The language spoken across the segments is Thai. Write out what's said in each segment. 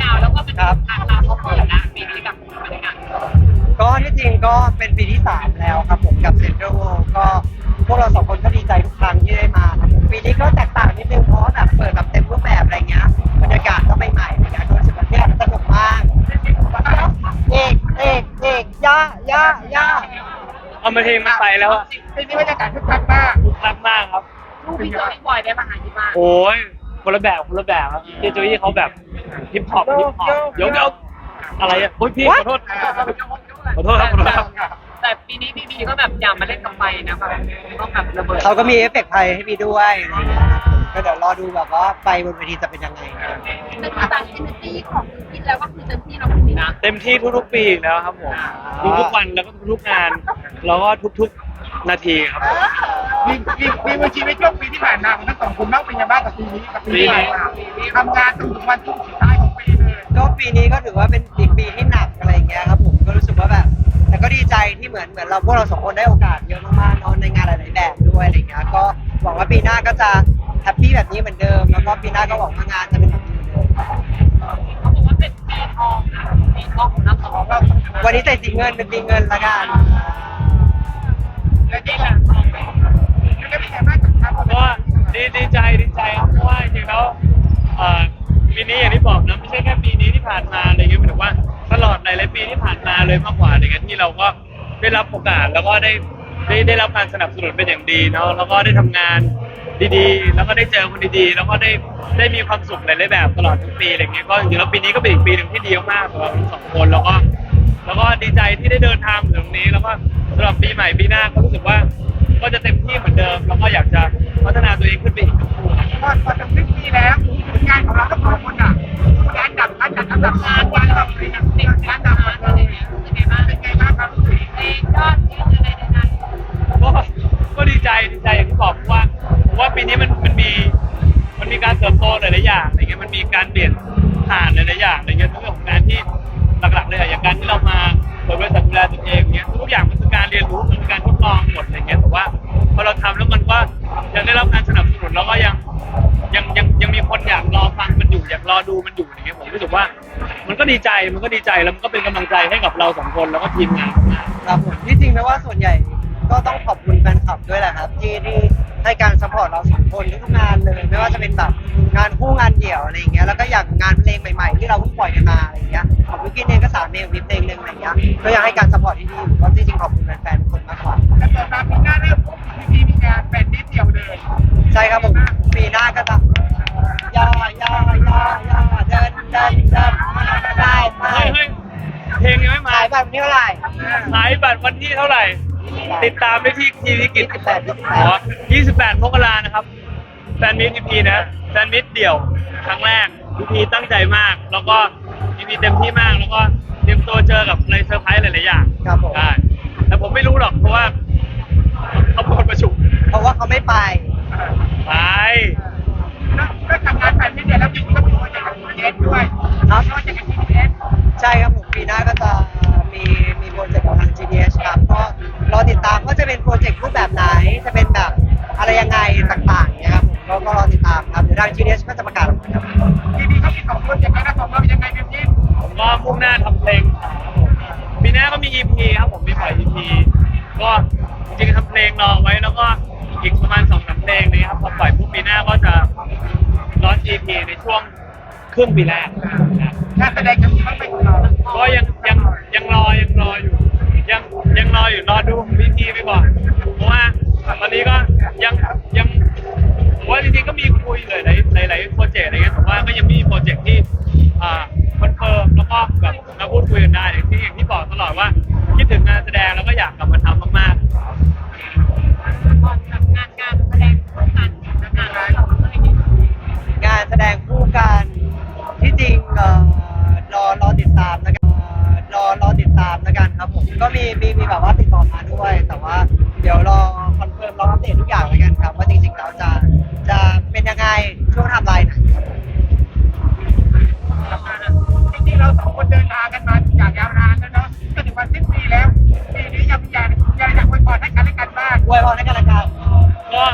ครับเราเขาเปิดนะปีนี้แบบบรรยากาศก็ที่จริงก็เป็นปีที่ 3 แล้วครับผมกับเซ็นทรัลก็พวกเราสองคนก็ดีใจทุกครั้งที่ได้มาครับผมปีนี้ก็แตกต่างนิดนึงเพราะว่าแบบเปิดแบบเต็มรูปแบบอะไรเงี้ยบรรยากาศก็ใหม่ๆในการรู้สึกว่าเนี่ยสนุกมากเอกเอกเอกย่าย่าย่าเอามาเพลงมันไปแล้วอะปีนี้บรรยากาศคึกคักมากคึกคักมากครับ ลูกพี่โจพี่บอยได้มาหาที่บ้านโอ้ยคนละแบบคนละแบบครับพี่โจยี่เขาแบบ ฮิปฮอปฮิปฮอปยกยกอะไรอะโอ้ยพี่ขอโทษขอโทษครับขอโทษครับแต่ปีนี้พี่บีก็แบบอยากมาเล่นกับไฟนะแบบต้องแบบระเบิดเขาก็มีเอฟเฟกต์ไทยให้มีด้วยอะไรเงี้ยก็เดี๋ยวรอดูแบบว่าไปบนเวทีจะเป็นยังไงแต่ตามเอเนอร์จีของคิดแล้วก็คือเต็มที่เราคุณนะ เต็มที่ทุกๆปีอีกแล้วครับผมทุกๆวันแล้วก็ทุกๆงาน แล้วก็ทุกๆนาทีครับ มีมีมีวันชีวิตช่วงปีที่ผ่านมาของทั้งสองคนบ้างเป็นยังไงบ้างกับปีนี้กับปีที่ผ่านมาทำงานจนถึงวันช่งสุดท้ายของปีเลยก็ปีนี้ก็ถือว่าเป็นอีกปีที่หนักอะไรอย่างเงี้ยครับผมก็รู้สึกว่าแบบ แต่ก็ดีใจที่เหมือนเหมือนเราพวกเราสองคนได้โอกาสเยอะมากๆเนอะในงานหลายๆแบบด้วยอะไรอย่างเงี้ยก็หวังว่าปีหน้าก็จะแฮปปี้แบบนี้เหมือนเดิม แล้วก็ปีหน้าก็หวังว่างานจะเป็นแบบนี้เหมือนเดิมเขาบอกว่าเป็นปีทองนะปีทองของนักร้องวันนี้ใส่สีเงินเป็นปีเงินละกันและนี่หละ บอกนะไม่ใช่แค่ปีนี้ที่ผ่านมาอะไรเงี้ยหมายถึงว่าตลอดหลายๆปีที่ผ่านมาเลยมากกว่าอะไรเงี้ยที่เราก็ได้รับโอกาสแล้วก็ได้ได้ได้รับการสนับสนุนเป็นอย่างดีเนาะแล้วก็ได้ทำงานดีๆ แล้วก็ได้เจอคนดีๆ แล้วก็ได้ได้มีความสุขหลายๆแบบตลอดทั้งปีอะไรเงี้ยก็จริงๆแล้วปีนี้ก็เป็นอีกปีหนึ่งที่ดีมากๆสำหรับทั้งสองคนแล้วก็ แล้วก็ดีใจที่ได้เดินทางมาถึงตรงนี้ แล้วก็สำหรับปีใหม่ปีหน้าก็รู้สึกว่าก็จะเต็ม ดีใจอบว่าผมว่าปีนี้มันมันมีมันมีการเติบโตหลายๆอย่างอะไรเงี้ยมันมีการเปลี่ยนผ่านหลายๆอย่างอะไรเงี้ยเรื่องของการที่หลักๆเลยอะอย่างการที่เรามาเปิดบริษัทดูแลตัวเองเงี้ยทุกอย่างมันคือการเรียนรู้มันคือการทดลองหมดอะไรเงี้ยแต่ว่าพอเราทำแล้วมันก็ยังได้รับการสนับสนุนแล้วก็ยังยังยังยังมีคนอยากรอฟังมันอยู่อยากรอดูมันอยู่อย่างเงี้ยผมรู้สึกว่า มันก็ดีใจมันก็ดีใจแล้วมันก็เป็นกำลังใจให้กับเราสองคนแล้วก็ทีมงานครับผมที่จริงนะว่าส่วนใหญ่ ก็ต้องขอบคุณแฟนคลับด้วยแหละครับ ที่ที่ให้การสปอร์ตเราสองคนทุกๆงานเลยไม่ว่าจะเป็นแบบงานคู่งานเดี่ยวอะไรอย่างเงี้ยแล้วก็อย่างงานเพลงใหม่ๆ ที่เราเพิ่งปล่อยกันมาอะไรอย่างเงี้ยของวิกกี้เองก็สามเพลงมีเพลงหนึ่งอะไรอย่างเงี้ยก็ยังให้การสปอร์ตที่ดีอยู่ก็ที่จริงขอบคุณแฟนๆทุกคนมากกว่าแล้วต่อมาปีหน้าเริ่มปุ๊บปีนี้มีงานแฟนนิดเดียวเลยใช่ครับผมปีหน้าก็จะย่าย่าย่าย่าเดินเดินเดินได้ไหมเฮ้ยเฮ้ยเพลงยังไม่มาขายบัตรวันที่เท่าไหร่ขายบัตรวันที่เท่าไหร่ ติดตามได้ที่ทีวีกิจ28 อ๋อ28มกรานะครับ แฟนมิตรพีนะแฟนมิตรเดี่ยวครั้งแรกพีตั้งใจมาก แล้วก็พีเต็มที่มาก แล้วก็เตรียมตัวเจอกับอะไรเซอร์ไพรส์หลายๆอย่างครับผมใช่ จะเป็นโปรเจกต์รูปแบบไหน จะเป็นแบบอะไรยังไงต่างๆเนี่ยครับผมก็ก็รอติดตามครับเดี๋ยวทาง GDS ก็จะประกาศออกมาครับทีนี้เขามีสองโปรเจกต์นะของเรายังไงเป็นยิ่งผมก็มุ่งหน้าทำเพลงปีหน้าก็มี EP ครับผมมีปล่อย EP ก็จริงๆทำเพลงรอไว้แล้วก็อีกประมาณสองสามเพลงนี้ครับพอปล่อยปุ๊บปีหน้าก็จะร้อน EP ในช่วงครึ่งปีแรกนะครับงานแสดงจะมีบ้างไหมของเราก็ยังยังยังรอยังรออยู่ ยังยังรออยู่รอดูีไปก่อน เพราะว่าตอนนี้ก็ยังยังผมว่าจริงๆก็มีคุยหลายหลายหลายๆโปรเจกต์อะไรเงี้ยแต่ว่าก็ยังมีโปรเจกต์ที่อ่าคอนเฟิร์มแล้วก็แบบมาพูดคุยกันได้อย่างที่อย่างที่บอกตลอดว่าคิดถึงงานแสดงแล้วก็อยากกลับมาทำมากๆก่อนกับงานการแสดงร่วมกันงานเราอะไรอย่างเงี้ยงานแสดงคู่กันที่จริงเอ่อรอรอติดตามแล้วกันามแล้วกันครับผมก็มีมีมีแบบว่าติดต่อมาด้วย แต่ว่าเดี๋ยวรอคอนเฟิร์มรออัปเดตทุกอย่างแล้วกันครับ ว่าจริงๆแล้วจะจะเป็นยังไงช่วงไทำลายไหนจริงๆเราสองคนเดินทางกันมาอย่างยาวนานแล้วเนาะจนถึงวันสิ้นปีแล้วปีนี้ยังอยากอยากอยากอวยพรให้กันและกันบ้างอวยพรให้กันละกันก็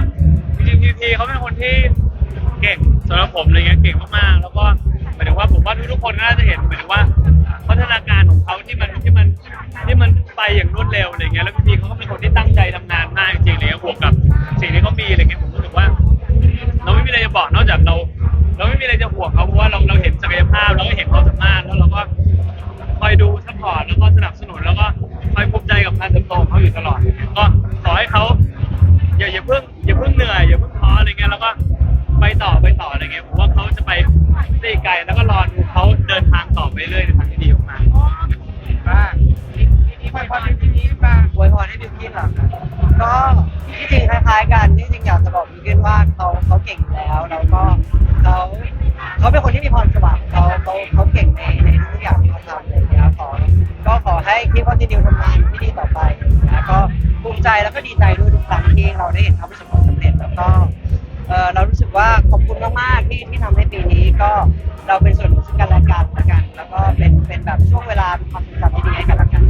จริงๆพีพีเขาเป็นคนที่เก่งสำหรับผมอะไรเงี้ยเก่งมากๆ แล้วก็ายถึงว่าผมว่าทุกๆคนก็น่าจะเห็นเหมือนว่า พัฒนาการของเขาที่มันที่มันที่มันไปอย่างรวดเร็วอะไรเงี้ยแล้วพี่เขาก็เป็นคนที่ตั้งใจทำงานมากจริงๆเลยบวกกับสิ่งที่เขามีอะไรเงี้ยผมรู้สึกว่า เราไม่มีอะไรจะบอกนอกจากเรา ต่อไปต่ออะไรเงี้ยผมว่าเขาจะไปได้ไกลแล้วก็รอดูเขาเดินทางต่อไปเรื่อยในทางที่ดีออกมาบ้างปีนี้ไปพอปีนี้บ้างอวยพรให้บิวกินเหรอครับก็ที่จริงคล้ายๆกันที่จริงอยากจะบอกบิวกินว่าเขาเขาเก่งอยู่แล้วแล้วก็เขาเขาเป็นคนที่มีพรสวรรค์เขาเขาเขาเก่งในในทุกอย่างที่เขาทำอะไรอย่างเงี้ยขอก็ขอให้คิดว่าที่ดิวทำงานที่ดีต่อไปนะก็ภูมิใจแล้วก็ดีใจด้วยทุกครั้งที่เราได้เห็นเขาประสบความสำเร็จแล้วก็ ที่ที่ทำให้ปีนี้ก็เราเป็นส่วนหนึ่งซึ่งกันและกันละกัน แล้วก็เป็นเป็นแบบช่วงเวลาความทรงจำที่ดีให้กันและกัน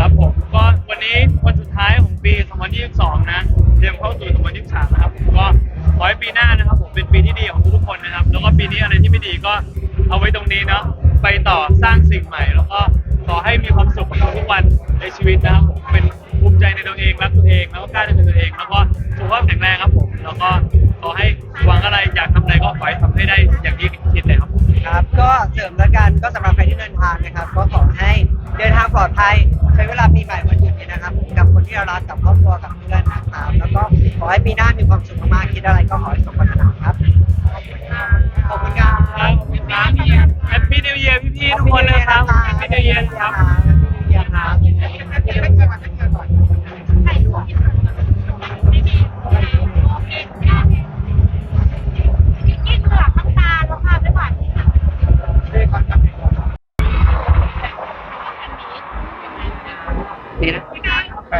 ครับผมก็วันนี้วันสุดท้ายของปี 2022 นะเตรียมเข้าสู่2023นะครับผมก็ขอให้ปีหน้านะครับผมเป็นปีที่ดีของทุกคนนะครับ แล้วก็ปีนี้อะไรที่ไม่ดีก็เอาไว้ตรงนี้เนาะไปต่อสร้างสิ่งใหม่ แล้วก็ขอให้มีความสุขกับทุกวันในชีวิตนะครับผมเป็น องรักตัวเองแล้วก็กล้าเป็นตัวเองแล้วก็สุขภาพแข็งแรงครับผมแล้วก็ขอให้หวังอะไรอยากทำอะไรก็ขอให้ทำให้ได้อย่างที่คิดเลยครับผม ครับ ก็เสริมแล้วกันก็สำหรับใครที่เดินทางนะครับ ก็ขอให้เดินทางปลอดภัย ใช้เวลาปีใหม่วันหยุดเนี่ยนะครับ กับคนที่เรารักกับครอบครัวกับเพื่อนนะครับแล้วก็ขอให้ปีหน้ามีความสุขมากๆคิดอะไรก็ขอให้สมปรารถนาครับขอบคุณครับ ครับแฮปปี้นิวเยียร์พี่ๆทุกคนนะครับแฮปปี้นิวเยียร์ครับ ดีนะแฟ